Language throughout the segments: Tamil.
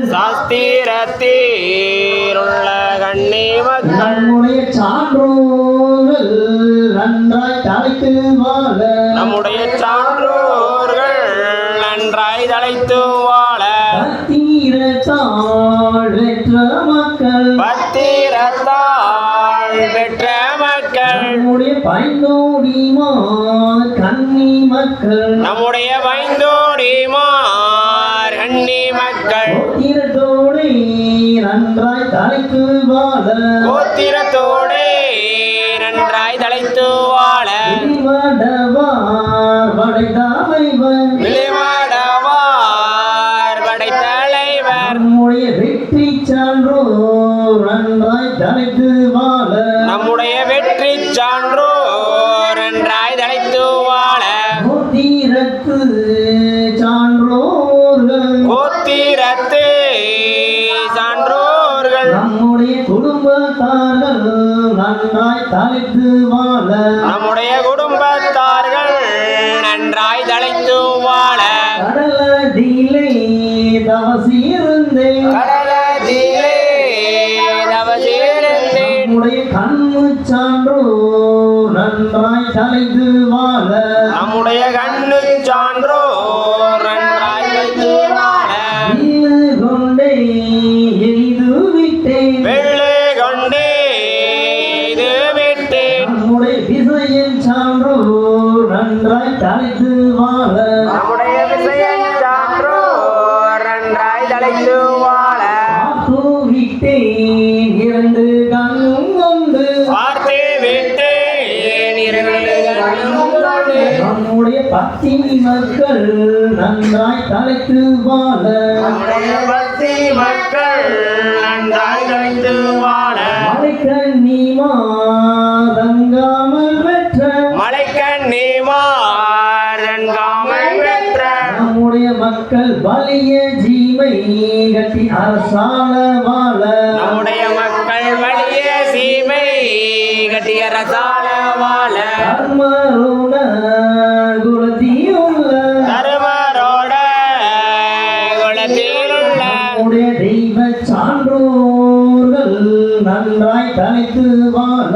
சாஸ்திரத்தீருள்ள கண்ணி நம்முடைய சான்றோர்கள் நன்றாய் தலைத்து வாழ. நம்முடைய சான்றோர்கள் நன்றாய் தலைத்து வாழ. பத்திரத்தாள் பெற்ற மக்கள். பத்திரத்தாள் பெற்ற மக்கள். நம்முடைய பைந்தோடிமா கன்னி மக்கள். நம்முடைய வைந்தோடிமார் கண்ணி மக்கள். பத்திரத்தோடு நன்றாய் தலைத்து வாழ. கோத்திரத்தோடே நன்றாய் தலைத்து வாழ. வடவார் படைத்தாமைவர் விளைவாடவார் படைத்தலைவர் நம்முடைய வெற்றி சான்றோர் நன்றாய் தலைத்து வாழ. குடும்பத்தார்கள் நன்றாய் தலைத்து வாழ. நம்முடைய குடும்பத்தார்கள் நன்றாய் தலைத்து வாழ. கடலதிலே தவசியிருந்தேன். கடலதிலே தவசிருந்தேன் நம்முடைய கண்ணு சான்றோர் நன்றாய் தலைத்து வாழ. நம்முடைய கண்ணு சான்றோர் தலைத்து வாழ. நம்முடைய விஷயம் சான்றோர் நன்றாய் தலைத்து வாழ. பார்த்து விட்டேன் இரண்டு கண்ணும் கொண்டு பார்த்து விட்டேன் இரண்டு கண்ணும் கொண்டு. நம்முடைய பத்தினி மக்கள் நன்றாய் தலைத்து வாழ. நம்முடைய பக்தி மக்கள் நன்றாய் தலைத்து வாழ. மலைக்கண்ணி மாதங்காமல் வலிய ஜீவை கட்டி அரசால வாழ நம்முடைய மக்கள் வழிய சீமை கட்டிய ரசால வாழ கர்மருண குலத்தியுள்ள தருமரோட குலத்திலுள்ள நம்முடைய தெய்வ சான்றோர்கள் நன்றாய் தலைத்து வாழ.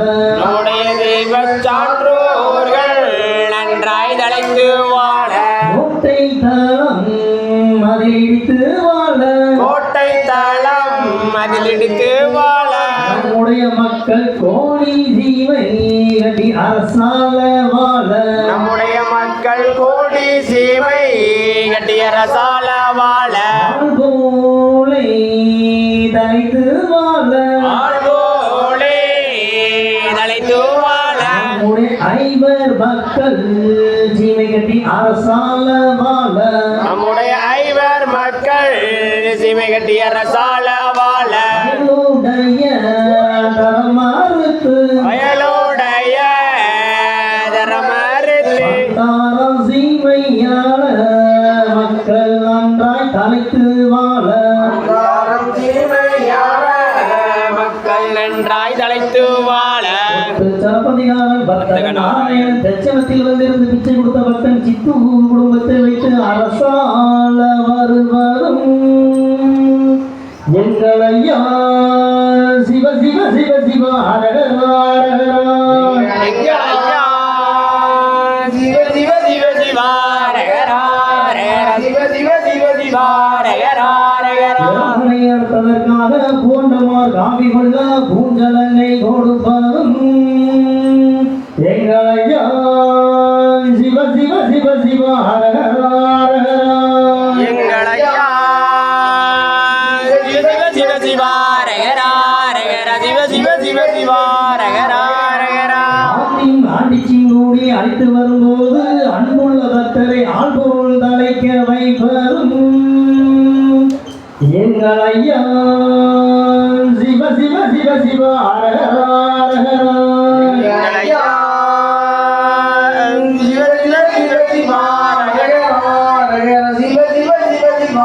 இடித்து வாழ. நம்முடைய மக்கள் கோடி ஜீவை கட்டி அரசால வாழ. நம்முடைய மக்கள் கோடி சீமை கட்டிய ரசால வாழ. போலே தலைத்து வாழ. ஆழ்வோளே தலைத்து வாழ. நம்முடைய ஐவர் மக்கள் ஜீவை கட்டி அரசால வாழ. நம்முடைய ஐவர் மக்கள் சீமை கட்டிய ரசால என்னுடைய தரமாறுத்து வயலோடைய தரமறுத்து தாரம் சீமையாள மக்கள் நன்றாய் தலைத்து வாழ. தாரம் சீமையாள மக்கள் நன்றாய் தலைத்து வாழ. சலப்பதிகாரன் பக்தன் நாராயணன் தட்சணத்தில் வந்திருந்து பிச்சை கொடுத்த பக்தன் சித்து குடும்பத்தை வைத்து அரசால வருவரும் எங்களையா சிவ சிவ சிவ சிவ எங்கள் ஐயா சிவ சிவ சிவ சிவா சிவ சிவ சிவ சிவா அடுத்ததற்காக பூண்டமார் காவி கொள்ள பூஞ்சலங்கை கொடுப்பதும் எங்களையா சிவ சிவ சிவ சிவ ஹரஹரா எங்கள் ஐயா சிவ சிவ சிவ சிவா சிவ சிவ சிவ சிவாரகரா ஆண்டிச்சிங்கூடி அழைத்து வரும்போது அன்புள்ள பக்தரை ஆள்பொருள் தலைக்க வைப்பரும் எங்கள் ஐயா. சிவ சிவ சிவ சிவ அரகரா சிவ சிவ சிவ சிவ சிவ சிவ சிவ